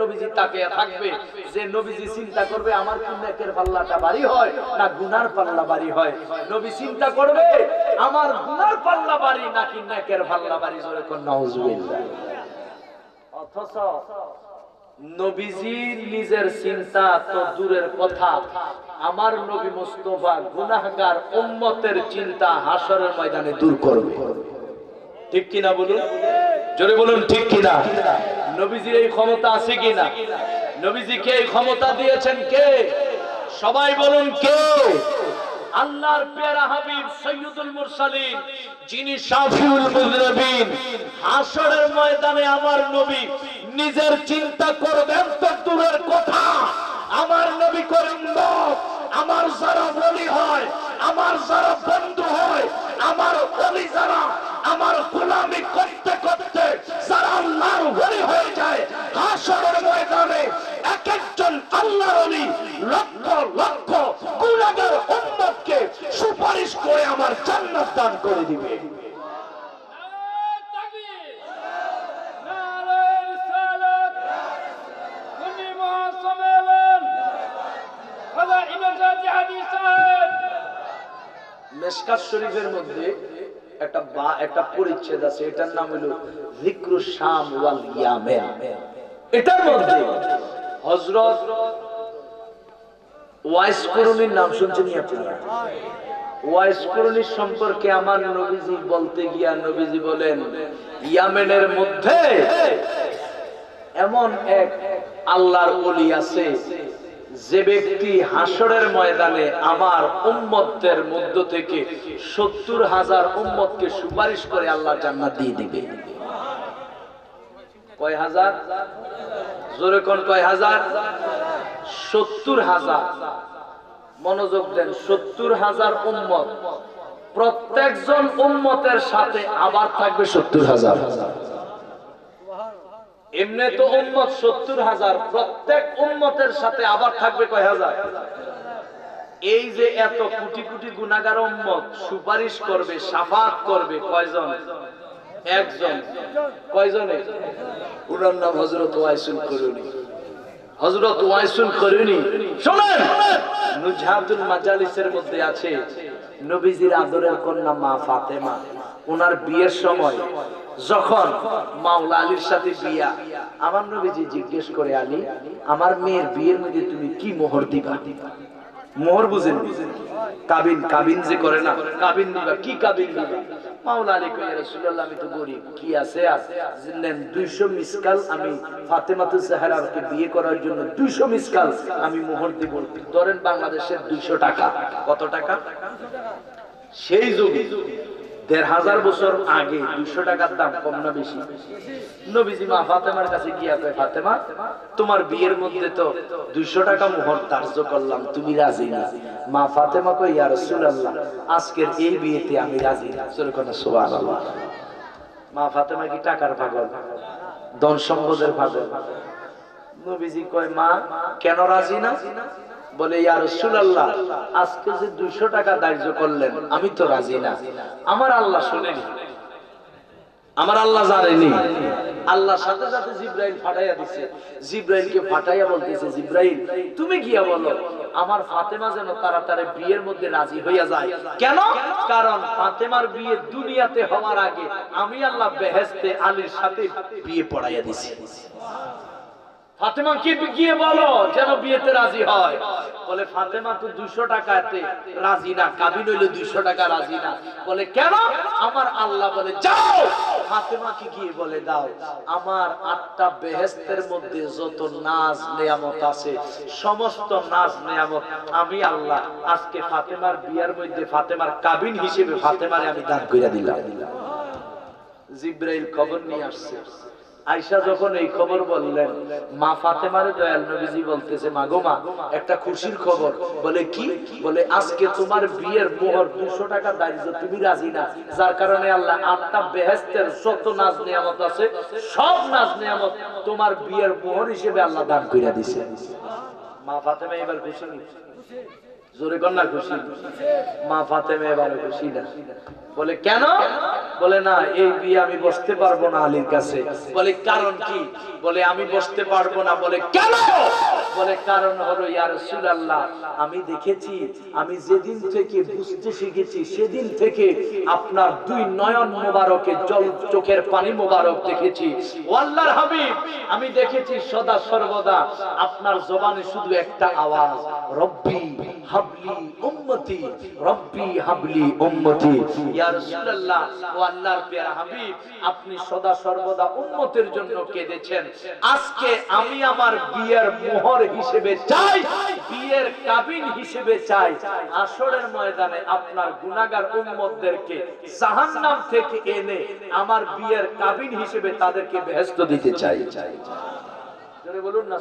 নবীজি তাকে থাকবে, যে নবীজি চিন্তা করবে, আমার কি নেকের পাল্লাটা ভারী হয় না গুনার পাল্লা ভারী হয়? নবী চিন্তা করবে, আমার গুনার পাল্লা ভারী নাকি নেকের পাল্লা ভারী? জোরে কোন, নাউজুবিল্লাহ। অথচ নবীজি নিজের চিন্তা তো দূরের কথা। আমার নবী মুস্তফা গুনাহগার উম্মতের চিন্তা হাসরের ময়দানে দূর করবে। ঠিক কিনা বলুন? জোরে বলুন, ঠিক কিনা? নবীজির এই ক্ষমতা আছে কিনা? নবীজিকে এই ক্ষমতা দিয়েছেন কে? সবাই বলুন কে? আল্লাহর পেয়ারা হাবিব সৈয়দুল মুরসালিন, যিনি শাফিউল মুজরাবিন, হাসরের ময়দানে আমার নবী নিজের চিন্তা করবেন তো দূরের কথা। আমার নবী করিম আমার যারা বলি হয়, আমার যারা বন্ধু হয়, আমার বলি যারা, আমার গোলামি যারা আল্লাহর বলি হয়ে যায়। হাসরের ময়দানে এক একজন আল্লাহর অলি লক্ষ লক্ষ গুণাগার উম্মতকে সুপারিশ করে আমার জান্নাত দান করে দিবে। মেশকাত শরীফের মধ্যে একটা বা, একটা পরিচ্ছেদ আছে, এটার নাম হলো যিকরু শাম ওয়াল ইয়ামেন। এটার মধ্যে হযরত ওয়াইস করুনির নাম শুনছেন আপনারা? ওয়াইস করুনির সম্পর্কে আমার নবীজি বলতে গিয়া নবীজি বলেন, ইয়ামেনের মধ্যে এমন এক আল্লাহর ওলি আছে যে ব্যক্তি হাসরের ময়দানে আমার উম্মতের মধ্য থেকে সত্তর হাজার উম্মতকে সুপারিশ করে আল্লাহ জান্নাত দিয়ে দিবে। কয় হাজার? জোরে কোন কয় হাজার? সত্তর হাজার। মনোযোগ দেন, সত্তর হাজার উম্মত। প্রত্যেকজন উম্মতের সাথে আবার থাকবে সত্তর হাজার। এমনি তো উম্মত সত্তর হাজার প্রত্যেক উম্মতের সাথে আবার থাকবে কয় হাজার? এই যে এত কোটি কোটি গুণাগার উম্মত সুপারিশ করবে সাফাত করবে কয়জন? একজন। কয়জনে? উনার নাম হজরত ওয়াইসুল করুনি হজরত ওয়াইসুল করুনি শোনেন! নুজহাতুল মাজালিসের মধ্যে আছে নবীজির আদরের কন্যা মা ফাতেমা। ওনার বিয়ের সময় যখন মাওলা আলীর সাথে বিয়া, আমার নবীজি জিজ্ঞেস করে, আলী, আমার মেয়ের বিয়ের মধ্যে তুমি কি মোহর দিবা? মোহর বুঝেন কাবিন কাবিন যে করে না, কাবিন দিবা, কি কাবিন দিবা? মাওলা আলী কই রাসূলুল্লাহ, আমি তো কি আছে আছে নেন 200 মিসকাল আমি ফাতেমাতু বিয়ে করার জন্য 200 মিসকাল আমি মোহর দিব। ধরেন বাংলাদেশের 200 টাকা। কত টাকা? সেই যুগে দেড় হাজার বছর আগে দুইশো টাকার দাম কম না বেশি। নবীজি মা ফাতেমার কাছে ফাতেমা, তোমার বিয়ের মধ্যে তো দুইশো টাকা মোহর ধার্য করলাম, তুমি রাজি না? মা ফাতেমা কই আজকের এই বিয়েতে আমি রাজি না। মা ফাতেমা কি টাকার পাগল? ধন সম্পদের পাগল? নবীজি কয়, মা, কেন রাজি না? বলে, ইয়া রাসূলুল্লাহ, আজকে যে 200 টাকা ধার্য করলেন, আমি তো রাজি না। আমার আল্লাহ শুনেনি। আমার আল্লাহ জানেনি। আল্লাহ সাথে সাথে জিব্রাইল ফাটাইয়া দিছে। জিব্রাইলকে ফাটাইয়া বলতেছে, জিব্রাইল, তুমি গিয়া বলো, আমার ফাতেমা যেন তাড়াতাড়ি বিয়ের মধ্যে রাজি হইয়া যায়। কেন? কারণ ফাতেমার বিয়ে দুনিয়াতে হওয়ার আগে আমি আল্লাহ বেহেস্তে আলীর সাথে বিয়ে পড়াইয়া দিছি। ফাতেমা কি গিয়ে বলো যেন বিয়েতে রাজি হয়? বলে, ফাতেমা তো দুশো টাকাতে রাজি না কাবিন হইলে দুশো টাকা রাজি না। বলে, কেন? আমার আল্লাহ বলে, যাও! ফাতেমা কি গিয়ে বলে, দাও। আমার আটটা বেহেস্তের মধ্যে যত নাজ নেয়ামত আছে, সমস্ত নাজ নেয়ামত আমি আল্লাহ আজকে ফাতেমার বিয়ার মধ্যে ফাতেমার কাবিন হিসেবে ফাতেমারে আমি দান কইরা দিলাম। জিব্রাইল খবর নিয়ে আসছে। আয়সা যখন এই খবর বললেন, মা ফাতেমার দয়াল নবীজি বলতেছে, মা গো মা, একটা খুশির খবর। বলে, কি? বলে, আজকে তোমার বিয়ের মোহর দুশো টাকা দারিদ্র, তুমি রাজি না। যার কারণে আল্লাহ আটটা বেহেস্তের যত নাজ নিয়ামত আছে, সব নাজ নিয়ামত তোমার বিয়ের মোহর হিসেবে আল্লাহ দান কইরা দিছে। মা ফাতেমা এবার খুশি নি জোরে কন্যা খুশি। মা ফাতেমা এবারে খুশি না। বলে, কেন? বলে, না, এই বিয়ে আমি বসতে পারব না আলীর কাছে। বলে, কারণ কি? বলে, আমি বসতে পারব না। বলে, কেন? বলে, কারণ হলো, ইয়া রাসূলুল্লাহ, আমি দেখেছি, আমি যেদিন থেকে বুঝতে শিখেছি, সেদিন থেকে আপনার দুই নয়ন মোবারকে জল, চোখের পানি মোবারক দেখেছি। ও আল্লাহর হাবিব, আমি দেখেছি সদা সর্বদা আপনার জবানে শুধু একটা আওয়াজ, রব্বি আপনি সদা সর্বদা উম্মতের জন্য কেঁদেছেন। আজকে আমি আমার বিয়ের মোহর হিসেবে চাই, বিয়ের কাবিন হিসেবে চাই। আসরের ময়দানে আপনার গুনাহগার উম্মতদেরকে জাহান্নাম থেকে এনে আমার বিয়ের কাবিন হিসেবে তাদেরকে বেহেশত দিতে চাই। জোরে বলুন না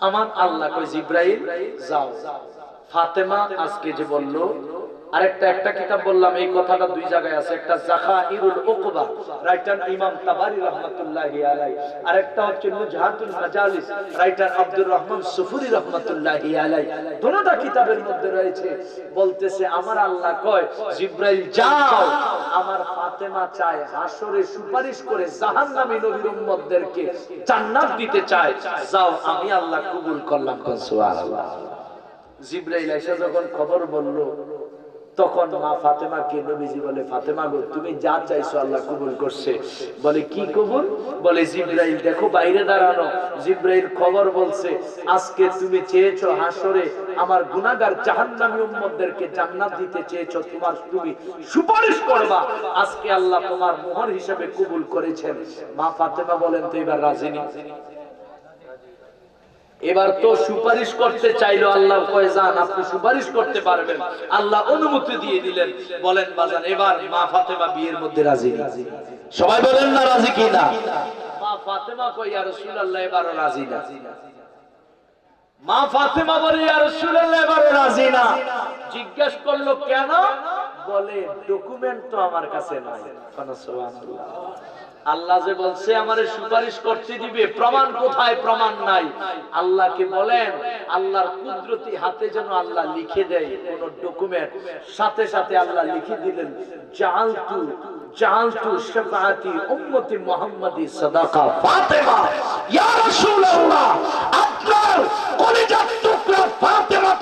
আমার আল্লাহ কই জিব্রাইল যাও। ফাতেমা আজকে যে বলল আরেকটা, একটা কিতাব বললাম, এই কথাটা দুই জায়গায় আছে। একটা জাখাইরুল উকবা রাইটার ইমাম তাবারি রাহমাতুল্লাহি আলাইহি। আরেকটা হচ্ছে নুজহাতুল মাজালিস রাইটার আব্দুর রহমান সুফুরি রাহমাতুল্লাহি আলাইহি। দুটোটা কিতাবের মধ্যে রয়েছে। বলতেছে, আমার আল্লাহ কয়, জিব্রাইল যাও, আমার ফাতেমা চায় হাসরে সুপারিশ করে জাহান্নামী নবীর উম্মতদেরকে জান্নাত দিতে চায়। যাও, আমি আল্লাহ কবুল করলাম। কোন সুবহানাল্লাহ। জিব্রাইল এসে যখন খবর বলল তখন মা ফাতেমা কে নবীজি বলে, ফাতেমা গো, তুমি যা চাইছো আল্লাহ কবুল করছে। বলে, কি কবুল? বলে, জিব্রাইল, দেখো বাইরে দাঁড়ানো। জিব্রাইল খবর বলছে, আজকে তুমি চেয়েছো হাসরে আমার গুনাহগার জাহান্নামী উম্মতদেরকে জান্নাত দিতে চেয়েছো, তোমার তুমি সুপারিশ করবা। আজকে আল্লাহ তোমার মোহর হিসেবে কবুল করেছেন। মা ফাতেমা বলেন, তো এবার রাজি নেই এবার তো সুপারিশ করতে চাইলো আল্লাহ, কয়ে, যান, আপনি সুপারিশ করতে পারবেন। আল্লাহ অনুমতি দিয়ে দিলেন। বলেন, বাজান, এবার মা ফাতেমা বিয়ের মধ্যে রাজি সবাই বলেন না রাজি কি না? মা ফাতেমা কই ইয়া রাসূলুল্লাহ, এবারও রাজি না। মা ফাতেমা বলে, ইয়া রাসূলুল্লাহ, এবারও রাজি না। জিজ্ঞেস করল, কেন? বলে, ডকুমেন্ট তো আমার কাছে নাই। সুবহানাল্লাহ। আল্লাহ যে বলছে, আমারে সুপারিশ করতে দিবে। প্রমাণ কোথায়? প্রমাণ নাই। আল্লাহকে বলেন? আল্লাহর কুদরতি হাতে যেন আল্লাহ লিখে দেয় কোন ডকুমেন্ট সাথে সাথে আল্লাহ লিখে দিলেন জালতু জালতু শাফাআতি উম্মতি মুহাম্মাদি সাদাকা। ফাতেমা, ইয়া রাসূলুল্লাহ, আপনার কলিজার টুকরা ফাতেমাতুস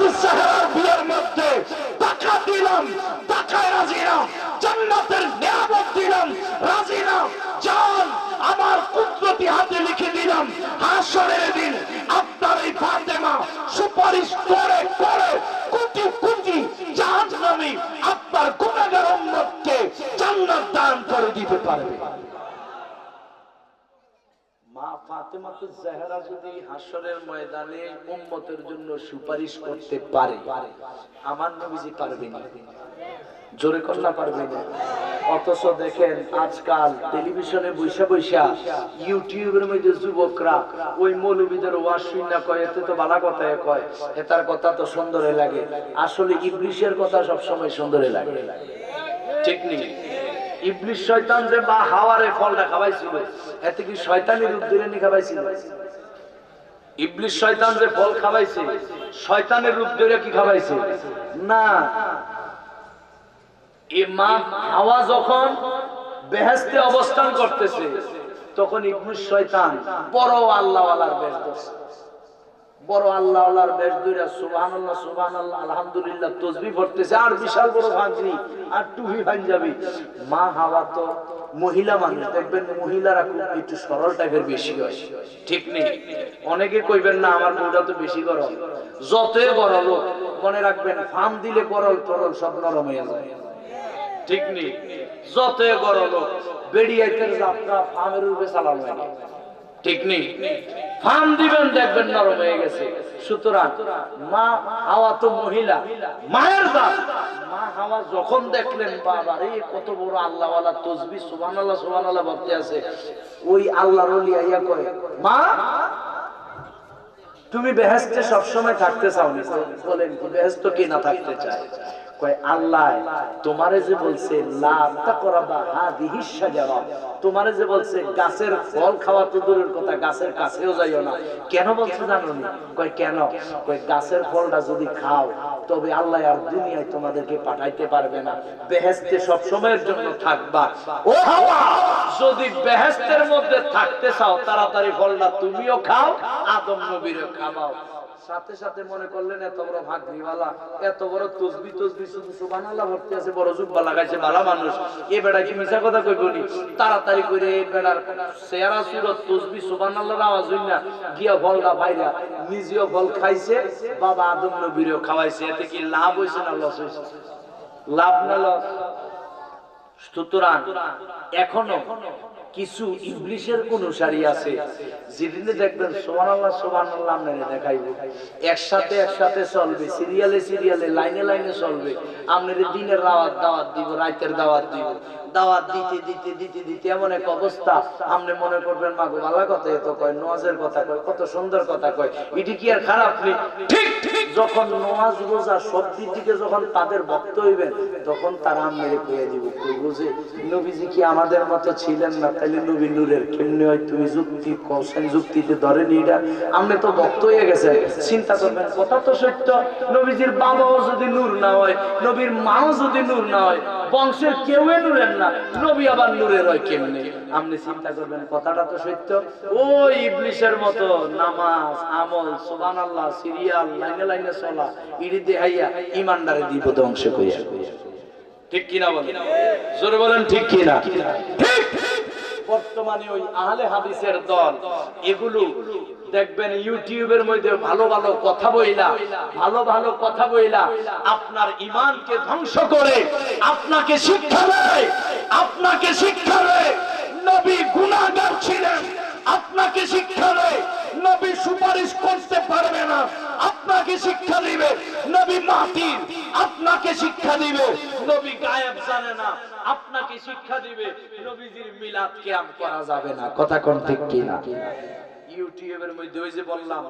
যদি হাসরের ময়দানে উম্মতের জন্য সুপারিশ করতে পারে, আমার নবীজি পারবে না। জোরে কন্যা পারবে না। অথচ দেখেন আজকাল টেলিভিশনে বৈশা বৈশা ইউটিউবের মধ্যে যুবকরা ওই মৌলবীদের ওয়াজ শুনে কয়, এতে তো বালা কথা কয় এটার কথা তো সুন্দরে লাগে। আসলে ইবলিশের কথা সব সময় সুন্দরে লাগে। ঠিক নেই। ইবলিশ শয়তান যে বা হাওয়ারে ফলটা খাওয়াইছিল এতে কি শয়তানি রূপ ধরে নি খাওয়াইছিল ইবলিশ শয়তান যে ফল খাওয়াইছে, শয়তানের রূপ ধরে কি খাওয়াইছে? না। মা হাওয়া যখন বেহেস্তে অবস্থান করতেছে, তখন ইবলিশ শয়তান বড় আল্লাহওয়ালার বেশ ধরছে বড় আল্লাহ আল্লাহর বেশ ধরে সুবহানাল্লাহ সুবহানাল্লাহ আলহামদুলিল্লাহ তসবিহ পড়তেছে আর বিশাল বড় ভাঙনি আর টুপি ভাঞ্জাবি মা হাওয়া তো মহিলা মানুষ দেখবেন মহিলারা খুব একটু সরল টাইপের বেশি হয়। ঠিক নেই? অনেকে কইবেন না আমার বউটা তো বেশি গরম। যতই হোক, মনে রাখবেন ফার্ম দিলে গরল তরল সব নরম হয়ে যায়। ঠিক নেই? যতই গরল হোক, বেরিয়াইতে যাত্রা ফার্মের রূপে চালানো হয়। ঠিক নেই? ফার্ম দিবেন, দেখবেন নরম হয়ে গেছে। সুতরাং মা হাওয়া তো মহিলা, মায়ের জাত মা হাওয়া যখন দেখলেন, বাবা রে, কত বড় আল্লাহওয়ালা তসবি, সুবহানাল্লাহ সুবহানাল্লাহ ভাবতে আছে। ওই আল্লাহর আইয়া কয়, মা, তুমি বেহেস্তে সবসময় থাকতে চাও বলেন বেহেস্ত কি না থাকতে চায়? কয়, আল্লাহ, তোমারে যে বলছে তোমারে যে বলছে, গাছের ফল খাওয়া তো দূরের কথা, গাছের কাছেও যাইও না কেন জানো কয়, কেন? কয়, গাছের ফলটা যদি খাও, তবে আল্লাহ আর দুনিয়ায় তোমাদেরকে পাঠাইতে পারবে না। বেহেশতে সব সময়ের জন্য থাকবা। ও হাওয়া, যদি বেহেস্তের মধ্যে থাকতে চাও, তাড়াতাড়ি ফলটা তুমিও খাও, আদম নবীরও খাওয়াও। সাথে সাথে মনে করলেন, এত বড় ভাগ্যিওয়ালা এত বড় তসবি তসবি, শুধু সুবহানাল্লাহ ভর্তি আছে, বড় জুব্বা লাগাইছে ভালো মানুষ। এ বেড়া কি মিছা কথা কইব নি? তাড়াতাড়ি করে এই বেড়ার চেহারা সুরত তসবি সুবহানাল্লাহর আওয়াজ হই না, গিয়া ফলটা বাইরা নিজেও ফল খাইছে, বাবা আদম নবীরও খাওয়াইছে। এতে কি লাভ হইছে না লস হইছে? লাভ না লস? সুতরাং এখনও কিছু ইংলিশের অনুসারী আছে, যেদিনে দেখবেন সোহান আল্লাহ সোহান আল্লাহ আপনারা দেখাইব। একসাথে একসাথে চলবে সিরিয়ালে সিরিয়ালে লাইনে লাইনে চলবে। আপনাদের দিনের দাওয়াত দাওয়াত দিব, রাতের দাওয়াত দিব। দাওয়াত দিতে দিতে দিতে দিতে এমন এক অবস্থা। আপনি মনে করবেন মা গো ভালো কথা এত কয় নোয়াজের কথা কয়, কত সুন্দর কথা কয়। এটি কি আর খারাপ নেই ঠিক যখন নোয়াজ রোজা সব দিক যখন তাদের ভক্ত হইবেন, তখন তারা মেরে কইয়া দিব কই বুঝে নবীজি কি আমাদের মতো ছিলেন না? তাইলে নবী নূরের কেমনি হয়? তুমি যুক্তি কৌশল যুক্তিতে ধরেনি এটা? আপনি তো ভক্ত হয়ে গেছে চিন্তা করবেন, কথা তো সত্য। নবীজির বাবাও যদি নূর না হয়, নবীর মাও যদি নূর না হয় বংশের কেউই নূরের না। নবী আবার নূরের হয় কেমনে? আপনি চিন্তা করবেন, কথাটা তো সত্য। ওই ইবলিশের মতো নামাজ, আমল, সুবহানাল্লাহ, সিরিয়াল, লাইনে লাইনে চলা, ইডি দেহাইয়া ইমানদারে দিব ধ্বংস কইয়া ঠিক কিনা বলেন? জোরে বলেন, ঠিক কিনা? বর্তমানে ওই আহলে হাদিসের দল, এগুলো দেখবেন ইউটিউবের মধ্যে ভালো ভালো কথা বইলা, ভালো ভালো কথা বইলা, আপনার ইমানকে ধ্বংস করে, আপনাকে শিক্ষা দেয়, আপনাকে শিক্ষা দেয়, নবী গুনাহগার ছিলেন, আপনাকে শিক্ষা দেয়, নবী সুপারিশ করতে পারবে না, আপনাকে শিক্ষা দিবে, নবী মাটির আপনাকে শিক্ষা দিবে, নবী গায়েব জানে না, আপনাকে শিক্ষা দিবে, নবীজির মিলাদ কিয়াম করা যাবে না, কথা কোন ঠিক কিনা? ইউটিউবের মধ্যে ওই যে বললাম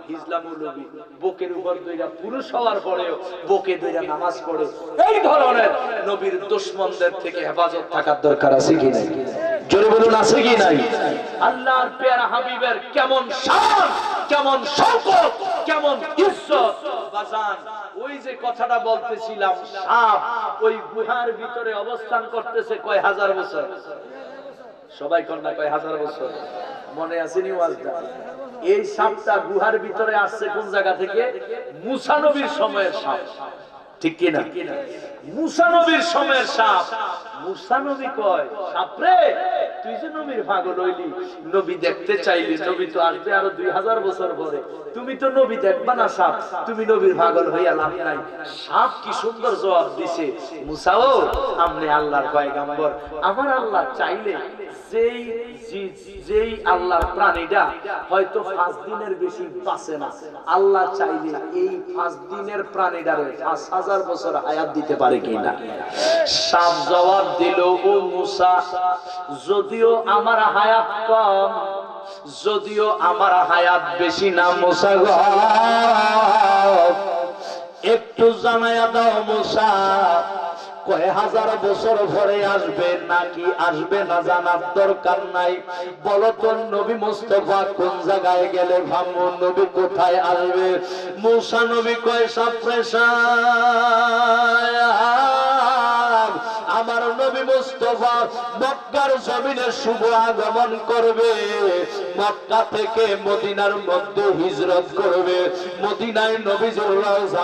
নবী বুকের উপর দুইটা পুরুষ হওয়ার পরেও বুকে দুইটা নামাজ পড়ে। এই ধরনের নবীর দুশ্মনদের থেকে হেফাজত থাকার দরকার আছে কি নাই? জোরে বলুন, আছে কি নাই? আল্লাহর হাবিবের কেমন শান, কেমন শৌকত কেমন ইজ্জত, বাজান, ওই যে কথাটা বলতেছিলাম, সাপ ওই গুহার ভিতরে অবস্থান করতেছে কয় হাজার বছর? সবাই কন্যা কয় হাজার বছর। মনে আসেনি ওয়াজটা এই সাপটা গুহার ভিতরে আসছে কোন জায়গা থেকে? মুসানবীর সময়ের সাপ। ঠিক কিনা? মুসানবীর সময়ের সাপ। মুসা নবী কয়, সাপরে, তুই যে নবীর হইলি, নবী দেখতে চাইলি, নবী তো আসবে আরও দুই হাজার বছর পরে। তুমি তো নবী দেখবা না, সাপ। তুমি নবীর হইয়া লাভ নাই। সাপ কি সুন্দর জবাব দিছে। মুসাও আমনে আল্লাহর পয়গাম্বর। আমার আল্লাহ চাইলে যেই যেই আল্লাহর প্রাণীটা হয়তো পাঁচ দিনের বেশি বাঁচে না। আল্লাহ চাইলে এই পাঁচ দিনের প্রাণীটারে পাঁচ হাজার বছর হায়াত দিতে পারে কিনা। সাপ জবাব দিল, ও মুসা, যদিও আমার হায়াত কম, যদিও আমার হায়াত বেশি না মুসা একটু জানাইয়া দাও মুসা, কয় হাজার বছর পরে আসবে, নাকি আসবে না জানার দরকার নাই? বলো তো, নবী মুস্তফা কোন জায়গায় গেলে ভাবো, নবী কোথায় আসবে? মুসা নবী কয় সাপ্রেশা আমার নবী মুস্তফা মক্কার জমিনে শুভ আগমন করবে। মক্কা থেকে মদিনার মধ্যে হিজরত করবে। মদিনায় নবীজুর রওজা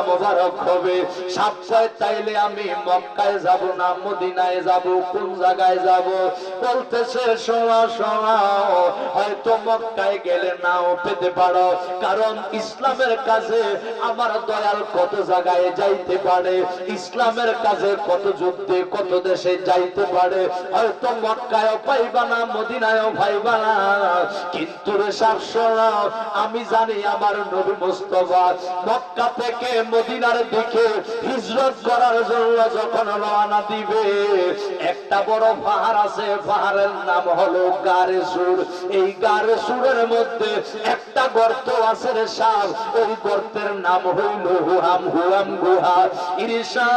হবে। সাপ্তাহে তাইলে আমি মক্কায় যাব না? মদিনায় যাব? কোন জায়গায় যাব? বলতেছে, শোনা শোনা, হয়তো মক্কায় গেলে নাও পেতে পারো। কারণ ইসলামের কাজে আমার দয়াল কত জায়গায় যাইতে পারে? ইসলামের কাজে কত যুদ্ধে, কত দেশে যাইতে পারে। হয়তো মক্কায় পাইবা না মদিনায় পাইবা না। কিন্তু রে আমি জানি আমার নবী মুস্তফা মক্কা থেকে মদিনার দিকে হিজরত করার জন্য যখন রওনা দিবে, একটা বড় পাহাড় আছে, পাহাড়ের নাম হলো গারে সুর। এই গারে সুরের মধ্যে একটা গর্ত আছে রে সাপ ওই গর্তের নাম হইল হুয়াম হুয়াম গুহা। ইরিশা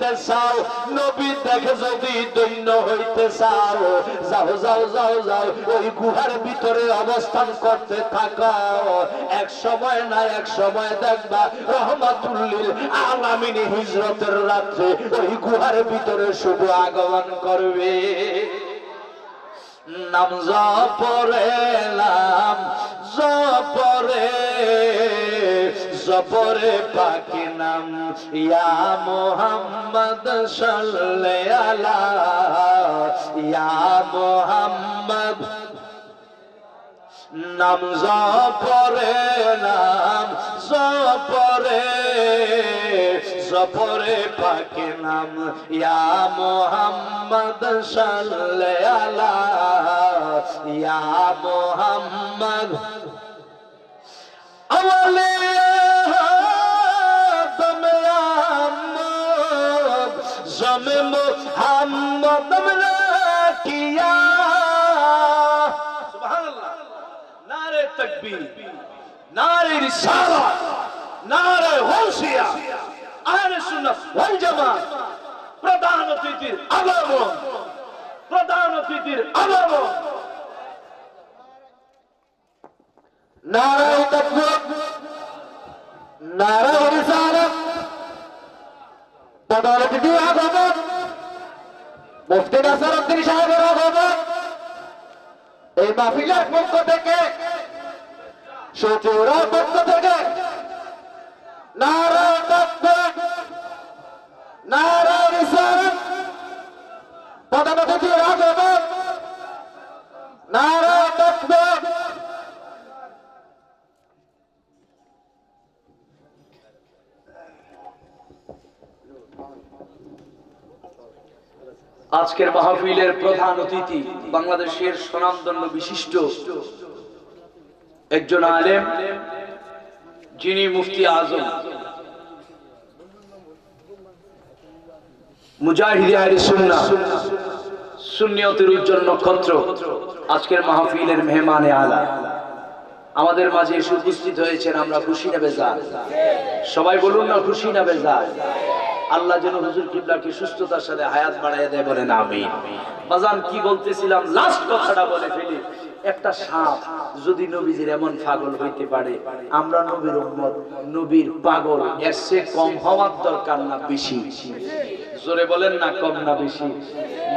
দেখতে চাও, নবী দেখে যদি দৈন্য হইতে চাও, যাও যাও যাও যাও, ওই গুহার ভিতরে অবস্থান করতে থাকাও এক সময় না, এক সময় দেখবা রহমাতুল্লিল আলামিনী হিজরতের রাত্রে ওই গুহার ভিতরে শুভ আগমন করবে। নাম জপরে নাম জপরে জপরে পাকি নাম ইয়া মোহাম্মদ সাল্লে আলা ইয়া মোহাম্মদ। নাম জপরে নাম জপরে জপরে পাকে নাম ইয়া মোহাম্মদ সাল্লে আলা মোহাম্মদ। আওয়ালে মোহাম্মদ কিয়া সুবহানাল্লাহ। নারে তাকবীর নারে প্রধান অতিথির আগমন। মুফতি নাসার উদ্দিন সাহেবের আগমন এই মাহফিলের পক্ষ থেকে সচিবরা পক্ষ থেকে নারায়ণ নারায়ণ পদারতি আগমন আজকের মাহফিলের প্রধান অতিথি বাংলাদেশের স্বনামধন্য বিশিষ্ট একজন আলেম, যিনি মুফতি আজম। আমাদের মাঝে এসে উপস্থিত হয়েছেন আমরা খুশি না বেজার। সবাই বলুন না খুশি না বেজার। আল্লাহ যেন হুজুর কিবলাকে সুস্থতার সাথে হায়াত বাড়াইয়া দেয় বলেন আমি বাজান, কি বলতেছিলাম? লাস্ট কথাটা বলে ফেলি। একটা সাপ যদি নবীজির এমন পাগল হইতে পারে, আমরা নবীর উম্মত, নবীর পাগল, এর চেয়ে কম হওয়ার দরকার না বেশি। জোরে বলেন না, কম না বেশি।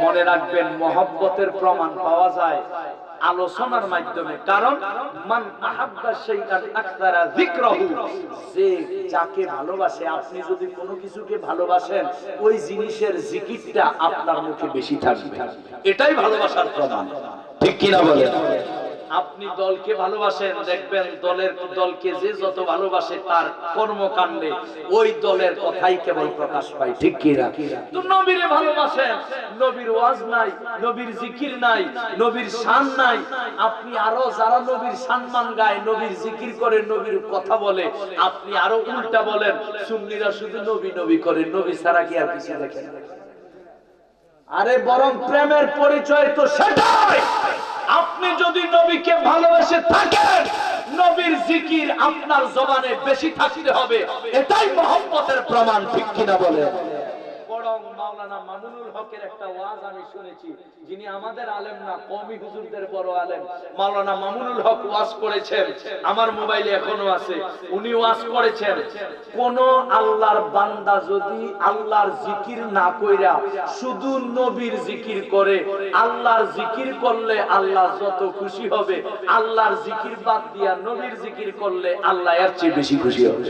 মনে রাখবেন, মহব্বতের প্রমাণ পাওয়া যায়। আলোচনার মাধ্যমে। কারণ, মান আহাব্বা শাইআন আকতারা যিকরাহু, যে যাকে ভালোবাসে, আপনি যদি কোনো কিছুকে ভালোবাসেন, ওই জিনিসের জিকিরটা আপনার মুখে বেশি থাকবে। এটাই ভালোবাসার প্রমাণ। ঠিক কিনা বলেন? আপনি দলকে ভালোবাসেন, দেখবেন দলের দলকে যে যত ভালোবাসে তার কর্মকাণ্ডে ওই দলের কথাই কেবল প্রকাশ পায়, ঠিক কিনা তো নবীরে ভালোবাসেন, নবীর ওয়াজ নাই, নবীর জিকির নাই, নবীর শান নাই। আপনি আরও যারা নবীর সম্মান গায়, নবীর জিকির করে, নবীর কথা বলে, আপনি আরও উল্টা বলেন, সুন্নিরা শুধু নবী নবী করে, নবী ছাড়া কি আর কিছু দেখেন আরে বরং প্রেমের পরিচয় তো সেটাই! আপনি যদি নবীকে ভালোবেসে থাকেন, নবীর জিকির আপনার জবানে বেশি থাকতে হবে। এটাই মোহাম্মতের প্রমাণ, ঠিক কিনা বলে মাওলানা মামুনুল হকের একটা ওয়াজ আমি শুনেছি। যিনি আমাদের আলেম না কমি হুজুরদের বড় আলেম। মাওলানা মামুনুল হক ওয়াজ করেছেন, আমার মোবাইলে এখনও আছে। উনি ওয়াজ করেছেন, কোন আল্লাহর বান্দা যদি আল্লাহর জিকির না কইরা শুধু নবীর জিকির করে, আল্লাহর জিকির করলে আল্লাহ যত খুশি হবে, আল্লাহর জিকির বাদ দিয়া নবীর জিকির করলে আল্লাহ এর চেয়ে বেশি খুশি হবে।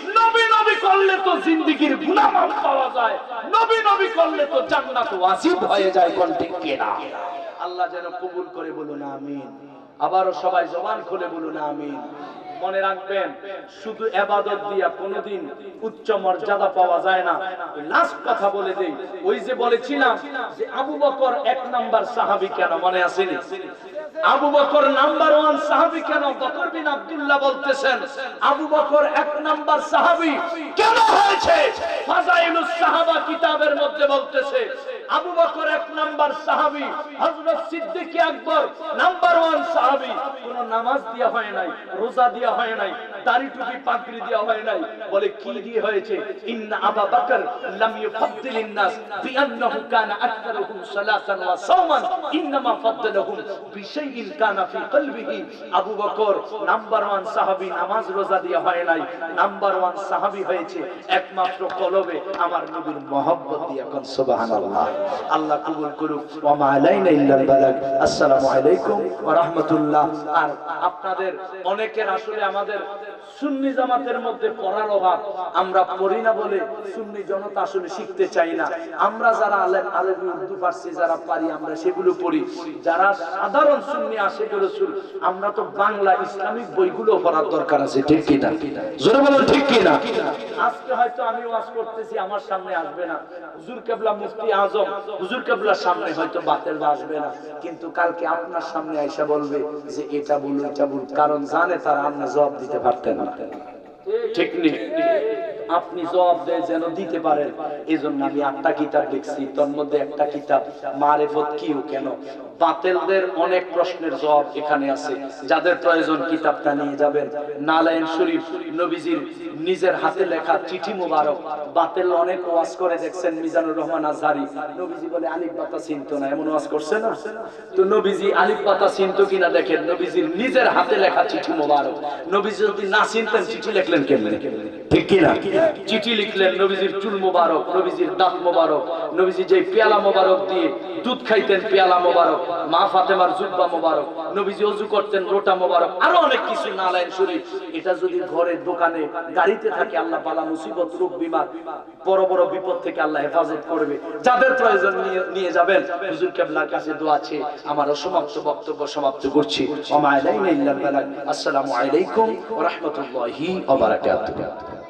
তো জিন্দিগির গুনাহ মাফ পাওয়া যায়। নবী নবী করলে তো জান্নাত ওয়াজিব হয়ে যায়, কোন ঠিক কিনা আল্লাহ যেন কবুল করে বলুন, আমিন। আবারও সবাই জবান খুলে বলুন, আমিন। মনে রাখবেন, শুধু এবাদত দিয়া কোনোদিন উচ্চ মর্যাদা পাওয়া যায় না। লাস্ট কথা বলে দেই, ওই যে বলেছিলাম যে আবু বকর এক নাম্বার সাহাবী কেন মনে আসেনি? আবু বকর নাম্বার ওয়ান সাহাবী কেন? বকর বিন আব্দুল্লাহ বলতেছেন, আবু বকর এক নাম্বার সাহাবী কেন হয়েছে? ফাজাইলুস সাহাবা কিতাবের মধ্যে বলতেছে আবু বকর এক নাম্বার সাহাবী, হযরত সিদ্দিক আকবর নাম্বার ওয়ান সাহাবি। কোন নামাজ দিয়া হয় নাই, রোজা দিয়া হয় নাই, দাড়ি টুপি পাগড়ি দেওয়া হয় নাই। বলে, কি দিয়ে হয়েছে? ইন্না আবা বকর লাম ইউফদ্দিলিন নাস বিআন্নাহু কানা আকতারুহুম সালাতান ওয়া সাওমান, ইন্নামা ফাদ্দালাহুম বিশাইইন কানা ফি কলবিহি। আবু বকর নাম্বার ওয়ান সাহাবী, নামাজ রোজা দিয়ে হয় নাই। নাম্বার ওয়ান সাহাবী হয়েছে একমাত্র কলবে আমার নবীর মহব্বত দিয়ে কোন, সুবহানাল্লাহ। আল্লাহ কবুল করুক। ওয়া মা আলাইনা ইল্লাল আসসালামু আলাইকুম ওয়া আর আপনাদের, অনেকের আসলে আমাদের সুন্নি জামাতের মধ্যে পড়ার অভাব। আমরা পড়ি না বলে সুন্নি জনতা আসলে শিখতে চাই না। আমরা যারা আলেম, আলেমী উর্দু পারছি যারা পারি, আমরা সেগুলো পড়ি। যারা সাধারণ সুন্নি আসে রসুল, আমরা তো বাংলা ইসলামিক বইগুলো পড়ার দরকার আছে, ঠিক কিনা? জোরে ঠিক আজকে হয়তো আমি ওয়াজ করতেছি, আমার সামনে আসবে না। হুজুর কেবলা মুফতি আজম, হুজুর কেবলার সামনে হয়তো বাতের আসবে না। কিন্তু কালকে আপনার সামনে আইসা বলবে যে, এটা বলুন এটা বলুন। কারণ জানে তারা আপনি জবাব দিতে পারতেন ঠিক নেই। আপনি জবাব দেয় যেন দিতে পারেন। এই জন্য আমি আটটা কিতাব লিখছি, তোর মধ্যে একটা কিতাব, মারেফত কি ও কেন? বাতেলদের অনেক প্রশ্নের জবাব এখানে আছে। যাদের প্রয়োজন কিতাবটা নিয়ে যাবেন। নালায়ন শরীফ, নবীজির নিজের হাতে লেখা চিঠি মুবারক। বাতেল অনেক ওয়াজ করে দেখছেন মিজানুর রহমান আজহারি। নবীজি বলে, আলিফ, বাতা চিনতো না, এমন ওয়াজ করছে না? তো নবীজি, আলিফ, বাতা চিনতো কিনা দেখেন? নবীজির নিজের হাতে লেখা চিঠি মোবারক। নবীজি যদি না চিনতেন, চিঠি লিখলেন কেমনে? চিঠি লিখলেন নবীজির চুল মোবারক, নবীজির দাঁত মোবারক, নবীজি যে পেয়ালা মোবারক দিয়ে দুধ খাইতেন পেয়ালা মোবারক, মা ফাতেমার জুব্বা মোবারক, নবীজি অজু করতেন লোটা মোবারক, আরও অনেক কিছু নালাইন শরীফ। এটা যদি ঘরে, দোকানে, গাড়িতে থাকে, আল্লাহ বালা মুসিবত, রোগ, বিমার, বড় বড় বিপদ থেকে আল্লাহ হেফাজত করবে। যাদের প্রয়োজন নিয়ে- যাবেন, হুজুর কেবলার কাছে দোয়া আছে আমার অসমাপ্ত বক্তব্য সমাপ্ত করছি। আসসালামু আলাইকুম ওয়া রাহমাতুল্লাহি ওয়া বারাকাতুহু।